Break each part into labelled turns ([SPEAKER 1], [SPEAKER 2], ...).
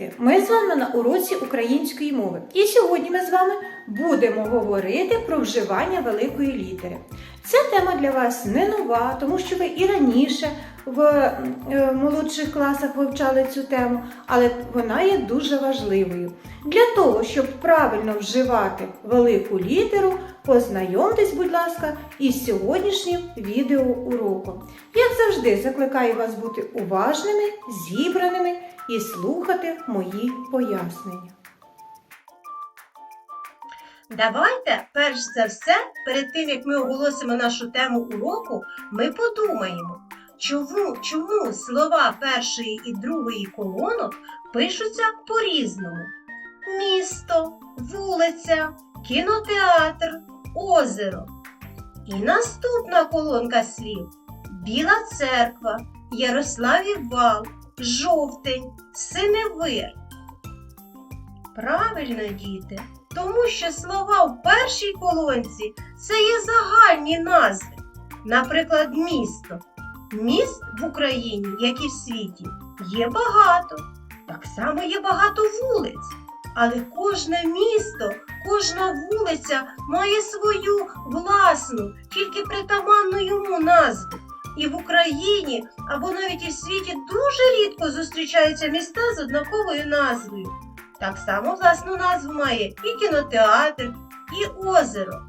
[SPEAKER 1] Діти! Ми з вами на уроці української мови. І сьогодні ми з вами будемо говорити про вживання великої літери. Ця тема для вас не нова, тому що ви і раніше в е, молодших класах вивчали цю тему, але вона є дуже важливою. Для того, щоб правильно вживати велику літеру, познайомтесь, будь ласка, із сьогоднішнім відеоуроком. Як завжди, закликаю вас бути уважними, зібраними і слухати мої пояснення.
[SPEAKER 2] Давайте, перш за все, перед тим як ми оголосимо нашу тему уроку, ми подумаємо, чому, чому слова першої і другої колонок пишуться по-різному: місто, вулиця, кінотеатр, озеро. І наступна колонка слів: Біла церква, Ярославів вал, жовтень, синевир. Правильно, діти, тому що слова в першій колонці це є загальні назви. Наприклад, місто. Міст в Україні, як і в світі, є багато. Так само є багато вулиць. Але кожне місто, кожна вулиця має свою власну, тільки притаманну йому назву. І в Україні або навіть і в світі дуже рідко зустрічаються міста з однаковою назвою. Так само власну назву має і кінотеатр, і озеро.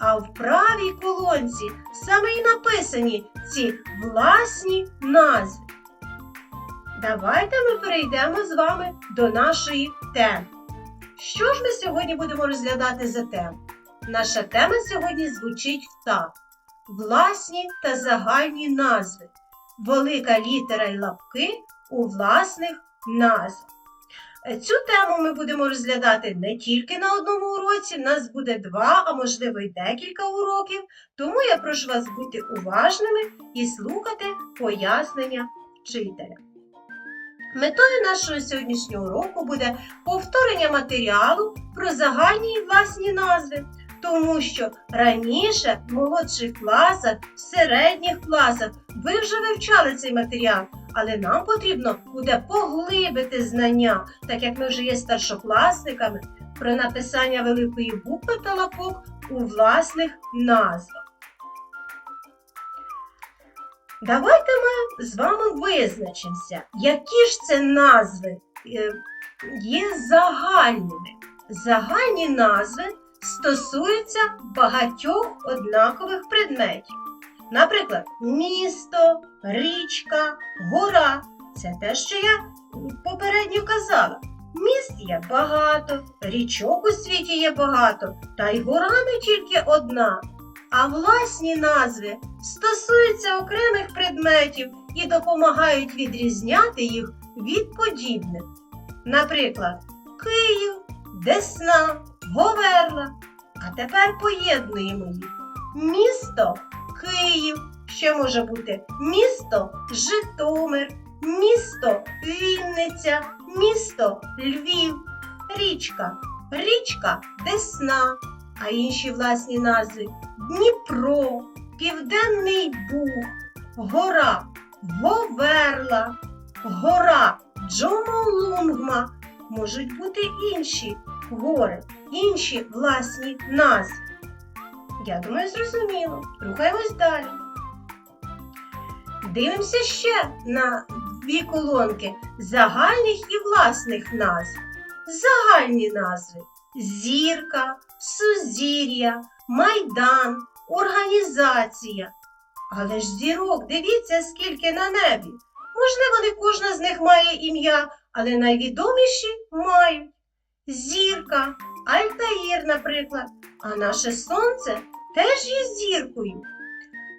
[SPEAKER 2] А в правій колонці саме і написані ці власні назви. Давайте ми перейдемо з вами до нашої теми. Що ж ми сьогодні будемо розглядати за тему? Наша тема сьогодні звучить так: власні та загальні назви. Велика літера й лапки у власних назвах. Цю тему ми будемо розглядати не тільки на одному уроці, в нас буде два, а можливо й декілька уроків, тому я прошу вас бути уважними і слухати пояснення вчителя. Метою нашого сьогоднішнього уроку буде повторення матеріалу про загальні і власні назви, тому що раніше в молодших класах, в середніх класах ви вже вивчали цей матеріал але нам потрібно буде поглибити знання, так як ми вже є старшокласниками, про написання великої букви та лапок у власних назвах. Давайте ми з вами визначимося, які ж це назви е, є загальними. Загальні назви стосуються багатьох однакових предметів. Наприклад, місто, річка, гора це те, що я попередньо казала. Міст є багато, річок у світі є багато, та й гора не тільки одна. А власні назви стосуються окремих предметів і допомагають відрізняти їх від подібних. Наприклад, Київ, Десна, Говерла. А тепер поєднуємо їх. Місто Київ, ще може бути місто Житомир, місто Вінниця, місто Львів, річка, річка Десна, а інші власні назви Дніпро, Південний Буг, гора Говерла, гора Джомолунгма. Можуть бути інші гори, інші власні назви. Я думаю, зрозуміло. Рухаємось далі. Дивимося ще на дві колонки загальних і власних назв. Загальні назви зірка, сузір'я, майдан, організація. Але ж зірок, дивіться, скільки на небі. Можливо, не кожна з них має ім'я, але найвідоміші мають. Зірка, Альтаїр, наприклад, а наше сонце теж є зіркою.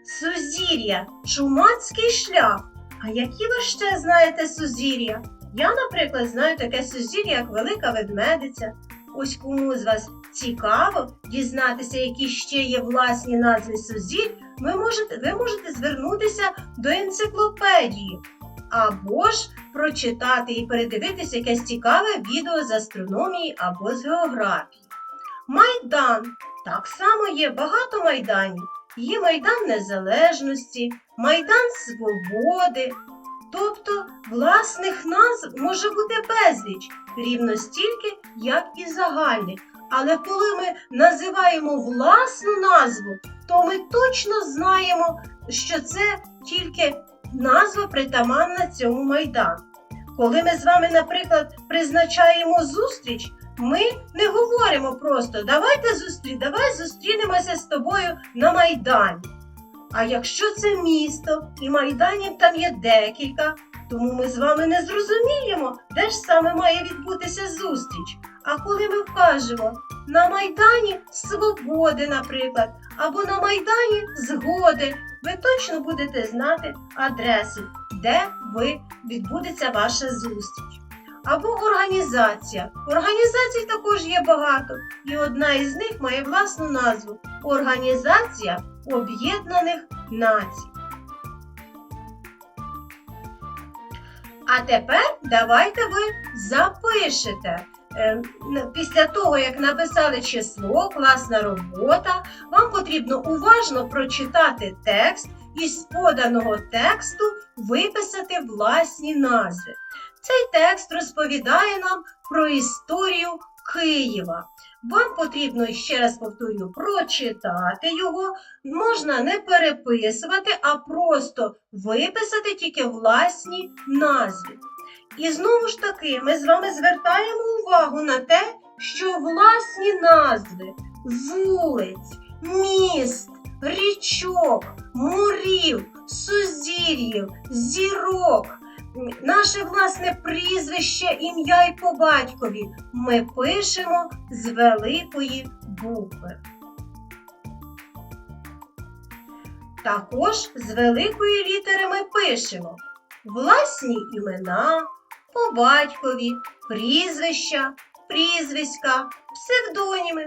[SPEAKER 2] Сузір'я чумацький шлях. А які ви ще знаєте сузір'я? Я, наприклад, знаю таке сузір'я, як Велика Ведмедиця. Ось кому з вас цікаво дізнатися, які ще є власні назви сузір'я, ви можете, ви можете звернутися до енциклопедії або ж прочитати і передивитися якесь цікаве відео з астрономії або з географії. Майдан так само є багато майданів. Є Майдан Незалежності, Майдан Свободи, Тобто власних назв може бути безліч, рівно стільки, як і загальних. Але коли ми називаємо власну назву, то ми точно знаємо, що це тільки назва притаманна цьому майдану. Коли ми з вами, наприклад, призначаємо зустріч, ми не говоримо просто давайте зустрі, давай зустрінемося з тобою на Майдані. А якщо це місто і майданів там є декілька, тому ми з вами не зрозуміємо, де ж саме має відбутися зустріч. А коли ми вкажемо на Майдані Свободи, наприклад, або на Майдані Згоди, ви точно будете знати адресу, де ви відбудеться ваша зустріч. Або організація. Організацій також є багато, і одна із них має власну назву Організація Об'єднаних Націй. А тепер давайте ви запишете. Е, н- Після того, як написали число, класна робота, вам потрібно уважно прочитати текст і з поданого тексту виписати власні назви. Цей текст розповідає нам про історію Києва. Вам потрібно, ще раз повторю, прочитати його. Можна не переписувати, а просто виписати тільки власні назви. І знову ж таки, ми з вами звертаємо увагу на те, що власні назви вулиць, міст, річок, морів, сузір'їв, зірок, наше власне прізвище, ім'я і по батькові ми пишемо з великої букви. Також з великої літери ми пишемо власні імена, по батькові, прізвища, прізвиська, псевдоніми.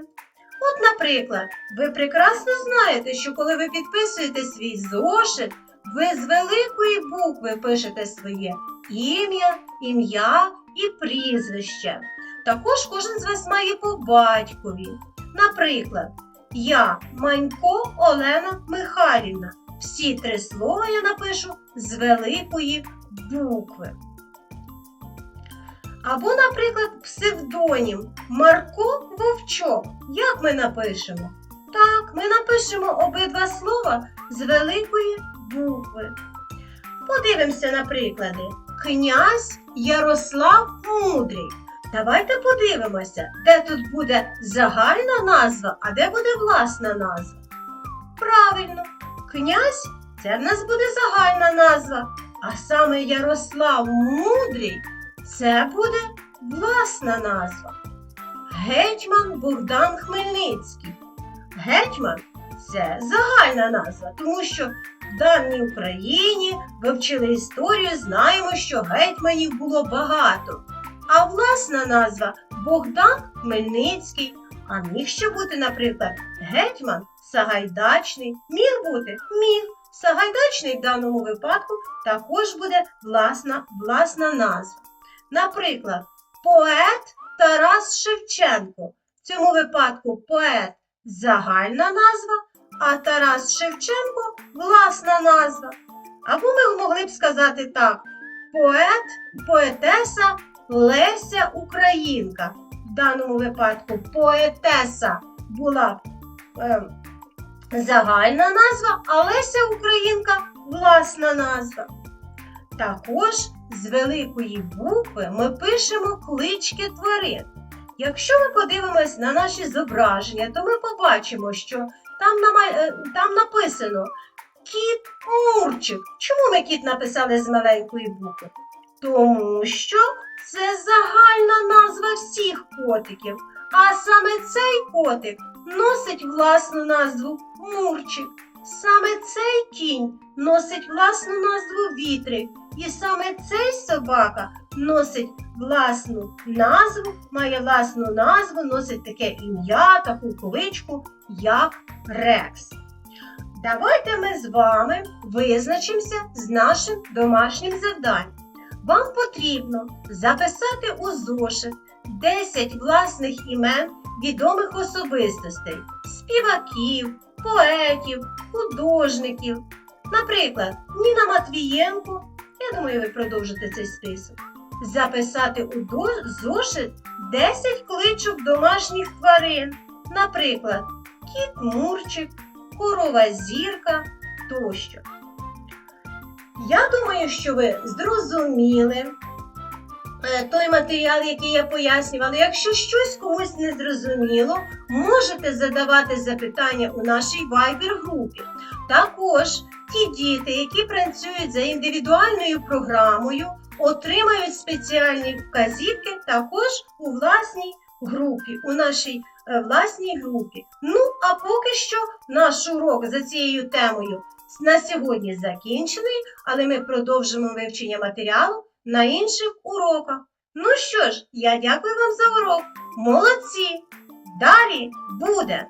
[SPEAKER 2] От, наприклад, ви прекрасно знаєте, що коли ви підписуєте свій зошит, ви з великої букви пишете своє ім'я, ім'я і прізвище. Також кожен з вас має по батькові. Наприклад, я Манько Олена Михайлівна. Всі три слова я напишу з великої букви. Або, наприклад, псевдонім Марко Вовчок. Як ми напишемо? Так, ми напишемо обидва слова з великої букви. Подивимося на приклади. Князь Ярослав Мудрий. Давайте подивимося, де тут буде загальна назва, а де буде власна назва. Правильно, князь це в нас буде загальна назва, а саме Ярослав Мудрий це буде власна назва. Гетьман Богдан Хмельницький. Гетьман це загальна назва, тому що в давній Україні ви вчили історію, знаємо, що гетьманів було багато. А власна назва Богдан Хмельницький. А міг ще бути, наприклад, гетьман Сагайдачний. Міг бути? Міг. Сагайдачний в даному випадку також буде власна, власна назва. Наприклад, поет Тарас Шевченко. В цьому випадку поет загальна назва, а Тарас Шевченко власна назва. Або ми могли б сказати так: поет, поетеса Леся Українка. В даному випадку поетеса була е, загальна назва, а Леся Українка власна назва. Також з великої букви ми пишемо клички тварин. Якщо ми подивимось на наші зображення, то ми побачимо, що там, нама- е, там написано кіт Мурчик. Чому ми кіт написали з маленької букви? Тому що це загальна назва всіх котиків. А саме цей котик носить власну назву Мурчик. Саме цей кінь носить власну назву Вітрик. І саме цей собака носить власну назву, має власну назву, носить таке ім'я, таку кличку, як Рекс. Давайте ми з вами визначимося з нашим домашнім завданням. Вам потрібно записати у зошит 10 власних імен відомих особистостей, співаків, поетів, художників. Наприклад, Ніна Матвієнко Я думаю, ви продовжите цей список. Записати у зошит 10 кличок домашніх тварин. Наприклад, кіт Мурчик, корова зірка тощо. Я думаю, що ви зрозуміли той матеріал, який я пояснювала. Якщо щось комусь не зрозуміло, можете задавати запитання у нашій Viber групі. Також ті діти, які працюють за індивідуальною програмою, отримають спеціальні вказівки також у власній групі, у нашій е, власній групі. Ну, а поки що наш урок за цією темою на сьогодні закінчений, але ми продовжимо вивчення матеріалу на інших уроках. Ну що ж, я дякую вам за урок. Молодці! Далі буде!